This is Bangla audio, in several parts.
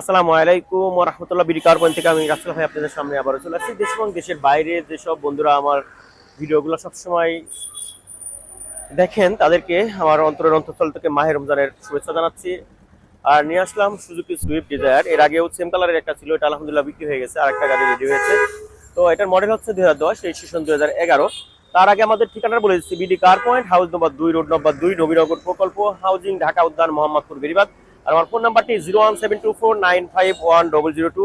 আসসালামু আলাইকুম রহমতুল্লাহ বিডি কার পয়েন্ট থেকে আমি রাসেল ভাই আপনাদের সামনে আবারও চলে আসছি। দেশ এবং দেশের বাইরে যেসব বন্ধুরা আমার ভিডিওগুলো সবসময় দেখেন, তাদেরকে আমার অন্তরের অন্তঃস্থল থেকে মাহের রমজানের শুভেচ্ছা জানাচ্ছি। আর নিয়ে আসলাম সুজুকি সুইফট ডিজায়ার। এর আগেও সেম কালারের একটা ছিল, এটা আলহামদুলিল্লাহ বিক্রি হয়ে গেছে আর একটা গাড়ি রেডি হয়েছে। তো এটার মডেল হচ্ছে দুই হাজার দশ রেজিস্ট্রেশন দুই হাজার এগারো। তার আগে আমাদের ঠিকানা বলে দিচ্ছি, BD car point, house number দুই, রোড নম্বর দুই, নবীনগর প্রকল্প, হাউজিং, ঢাকা উদ্যান, মোহাম্মদপুর বেরিবাদ আর আমার ফোন নাম্বারটি zero one seven two four nine five one double zero two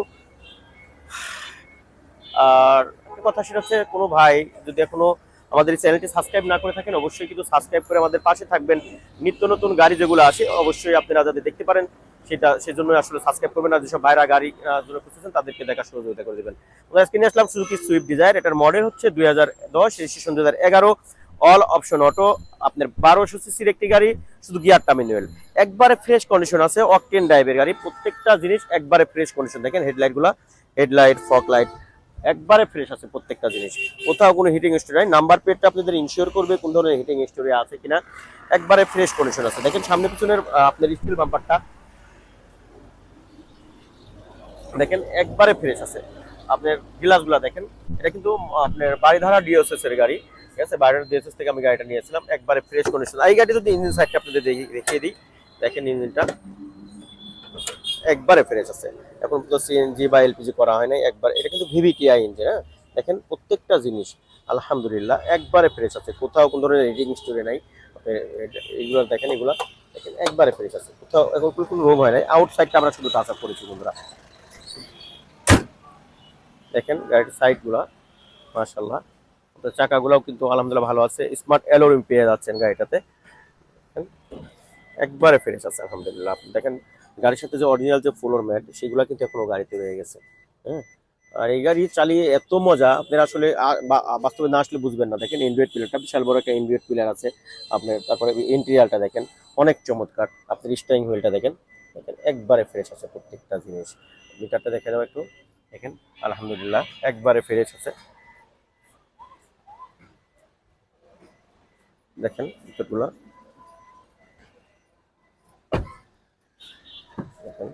আর কথা সেটা হচ্ছে, কোনো ভাই যদি এখনও আমাদের এই চ্যানেলটি সাবস্ক্রাইব না করে থাকেন, অবশ্যই কিন্তু সাবস্ক্রাইব করে আমাদের পাশে থাকবেন। নিত্য নতুন গাড়ি যেগুলো আসে অবশ্যই আপনারা যাতে দেখতে পারেন, সেটা সেজন্য আসলে সাবস্ক্রাইব করবেন আর যেসব ভাইরা গাড়ি জন্য খুঁজতেছেন, তাদেরকে দেখা সহযোগিতা করে দেবেন। আজকে নিয়ে আসলাম সুজুকি সুইফট ডিজায়ার এটার মডেল হচ্ছে দুই হাজার দশ রেজিস্ট্রেশন দুই হাজার এগারো। অল অপশন অটো, আপনার বারোশো সিসির একটি গাড়ি, শুধু গিয়ারটা ম্যানুয়াল একবারে ফ্রেশ কন্ডিশন আছে অকটেন ড্রাইভের গাড়ি, প্রত্যেকটা জিনিস একবারে ফ্রেশ কন্ডিশন দেখেন হেডলাইটগুলা হেডলাইট ফক লাইট একবারে ফ্রেশ আছে প্রত্যেকটা জিনিস। কোথাও কোনো হিটিং স্টোরি নাই। নাম্বার প্লেটটা আপনাদের ইনশিওর করবে কোন ধরনের হিটিং স্টোরি আছে কিনা। একবারে ফ্রেশ কন্ডিশন আছে। দেখেন সামনে পিছনের আপনার স্টিল বাম্পারটা দেখেন একবারে ফ্রেশ আছে। আপনার গ্লাসগুলো দেখেন। এটা কিন্তু আপনার বাড়িধারা ডিওসএস এর গাড়ি। ঠিক আছে? বাড়ির ডিওসএস থেকে আমি গাড়িটা নিয়েছিলাম। একবারে ফ্রেশ কন্ডিশন এই গাড়ি যদি ইঞ্জিন সাইডটা আপনাদের দেখি- দেখিয়ে দিই। দেখেন ইঞ্জিনটা একবারে ফ্রেশ আছে। এখন তো সিএনজি বা এলপিজি করা হয় নাই। একবার এটা কিন্তু ভিভিটিআই ইঞ্জিন হ্যাঁ? দেখেন প্রত্যেকটা জিনিস, আলহামদুলিল্লাহ, একবারে ফ্রেশ আছে। কোথাও কোনো ধরনের রিডিং স্টোরি নাই। এইগুলো দেখেন, এগুলা দেখেন, একবারে ফ্রেশ আছে। কোথাও এখন কোনো- কোনো রোগ হয় নাই। আউটসাইডটা আমরা শুধু টাচ আপ করেছি, বন্ধুরা। দেখেন, গাড়ির সাইডগুলা মাশাল্লাহ তো চাকাগুলোও কিন্তু আলহামদুলিল্লাহ ভালো আছে। স্মার্ট অ্যালোরিম পেয়ে যাচ্ছেন গাড়িটাতে। একবারে ফ্রেশ আছে, আলহামদুলিল্লাহ। আপনি দেখেন, গাড়ির সাথে যে অরিজিনাল যে ফ্লোর ম্যাট সেগুলো কিন্তু এখনও গাড়িতে রয়ে গেছে। হ্যাঁ? আর এই গাড়ি চালিয়ে এত মজা আপনারা আসলে বাস্তবে না আসলে বুঝবেন না। দেখেন ইন্ডুয়েট পিলারটা বিশাল বড় একটা ইন্ডুয়েট পিলার আছে। আপনার তারপরে ইন্টেরিয়ালটা দেখেন, অনেক চমৎকার। আপনার স্টারিং হুইলটা দেখেন দেখেন, একবারে ফ্রেশ আছে প্রত্যেকটা জিনিস। মিটারটা দেখে দাও একটু। দেখেন, আলহামদুলিল্লাহ, একবারে ফ্রেশ আছে। দেখেন ভিতরগুলো। দেখেন।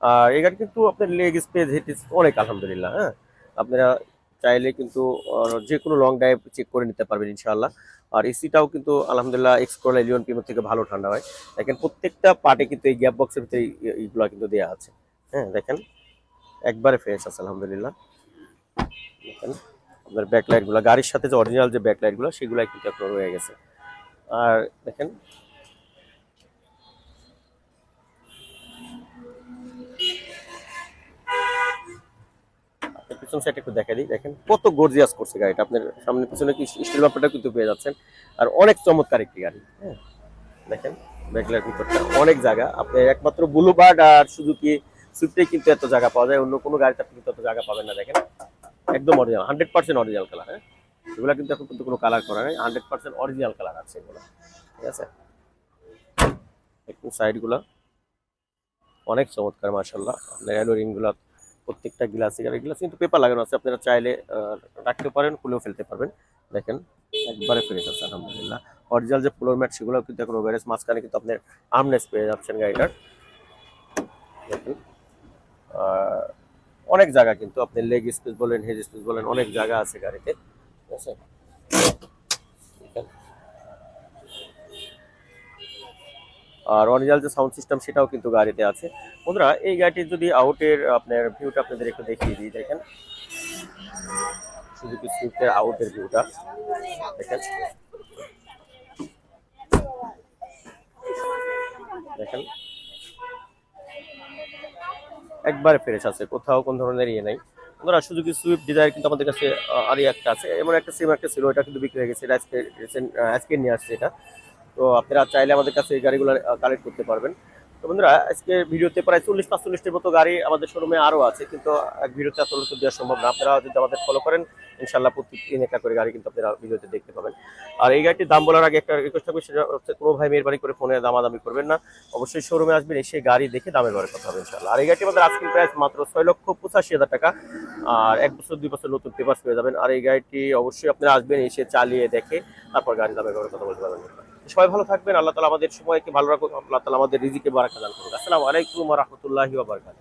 আর এই গাড়ি কিন্তু আপনার লেগ স্পেস হিট অনেক, আলহামদুলিল্লাহ হ্যাঁ। আপনারা চাইলে কিন্তু যে কোনো লং ড্রাইভ চেক করে নিতে পারবেন, ইনশাআল্লাহ। আর এসিটাও কিন্তু, আলহামদুলিল্লাহ এক্সকোল এলিয়ন পিমোর থেকে ভালো ঠান্ডা হয় দেখেন, প্রত্যেকটা পার্টে কিন্তু এই গ্যাপ বক্সের ভিতরে এই- এইগুলো কিন্তু দেওয়া আছে। হ্যাঁ দেখেন। একবারে ফ্রেশ আছে, আলহামদুলিল্লাহ। দেখেন। আপনার ব্যাকলাইটগুলো গাড়ির সাথে যে অরিজিনাল যে ব্যাকলাইটগুলো সেগুলাই কিন্তু আপনার রয়ে গেছে। আর দেখেন পিছন একটু দেখেন, কত গাড়িটা। আপনার পিছনে কি কিন্তু পেয়ে যাচ্ছেন। আর অনেক চমৎকার একটি গাড়ি হ্যাঁ। দেখেন অনেক জায়গা। একমাত্র ব্লুবার্ড আর সুজুকি সুইফটে কিন্তু এত জায়গা পাওয়া যায়। অন্য কোনো গাড়িতে আপনি কিন্তু এত জায়গা পাবেন না, দেখেন। একদম original hundred percent original colour হ্যাঁ? এগুলো কিন্তু এখন কিন্তু কোনো কালার করা নেই হান্ড্রেড পার্সেন্ট অরিজিনাল কালার আছে এগুলো, ঠিক আছে? একটু সাইডগুলো অনেক চমৎকার মার্শাল্লাহ আপনার অ্যালোরিংগুলো প্রত্যেকটা গ্লাস এখানে গ্লাস কিন্তু পেপার লাগানো আছে, আপনারা চাইলে রাখতে পারেন, খুলেও ফেলতে পারবেন। দেখেন, একবারে ফ্রেশ আছে আলহামদুলিল্লাহ। অরিজিনাল যে ফ্লোর ম্যাট সেগুলো কিন্তু এখন ওভারেজ মাঝখানে কিন্তু আপনার আর্মনেস পেয়ে যাচ্ছেন গাড়িটার দেখেন, আর অনেক জায়গা কিন্তু আপনি লেগ স্পেস বলেন হেড স্পেস বলেন, অনেক জায়গা আছে গাড়িতে। ঠিক আছে? আর অরিজিনাল যে সাউন্ড সিস্টেম সেটাও কিন্তু গাড়িতে আছে। বন্ধুরা, এই গাড়িটির যদি আউটের আপনার ভিউটা আপনাদের একটু দেখিয়ে দিই, দেখেন। সুজুকি সুইফটের আউটের ভিউটা দেখেন। দেখেন। একবারে ফ্রেশ আছে, কোথাও কোন ধরনের ইয়ে নাই। বন্ধুরা কি সুইফট ডিজায়ার কিন্তু আমাদের কাছে আর আরই একটা আছে। এমন একটা সিম একটা ছিল, এটা কিন্তু বিক্রি হয়ে গেছে, এটা আজকে আজকে নিয়ে আসছে এটা। তো আপনারা চাইলে আমাদের কাছে এই গাড়িগুলো কালেক্ট করতে পারবেন। তো বন্ধুরা, আজকে ভিডিওতে প্রায় চল্লিশ, পাঁচচল্লিশটির মতো গাড়ি আমাদের শোরুমে আরও আছে, কিন্তু ভিডিওতে এত লোক দেওয়া সম্ভব না। আপনারা যদি আমাদের ফলো করেন ইনশাল্লাহ প্রত্যেকদিন একটা করে গাড়ি কিন্তু আপনারা ভিডিওতে দেখতে পাবেন। আর এই গাড়িটির দাম বলার আগে একটা রিকোয়েস্ট থাকবে, সেটা হচ্ছে, কোনো ভাই মেহরবানি করে ফোনে দামাদামি করবেন না। অবশ্যই শোরুমে আসবেন, এসে গাড়ি দেখে দামের ঘরে কথা হবে ইনশাল্লাহ আর এই গাড়িটি আমাদের আজকের প্রাইস মাত্র ছয় লক্ষ পঁচাশি হাজার টাকা। আর এক বছর, দুই বছর নতুন পেপার পেয়ে যাবেন। আর এই গাড়িটি অবশ্যই আপনারা আসবেন, এসে চালিয়ে দেখে তারপর গাড়ি দামের ঘরে কথা বলতে পারবেন। সবাই ভালো থাকবেন। আল্লাহ তালা আমাদের সময়কে ভালো রাখুন আল্লাহ তালা আমাদের রিজিকে বারাকা করুন আসসালামু আলাইকুম রহমতুল্লাহি বারকাত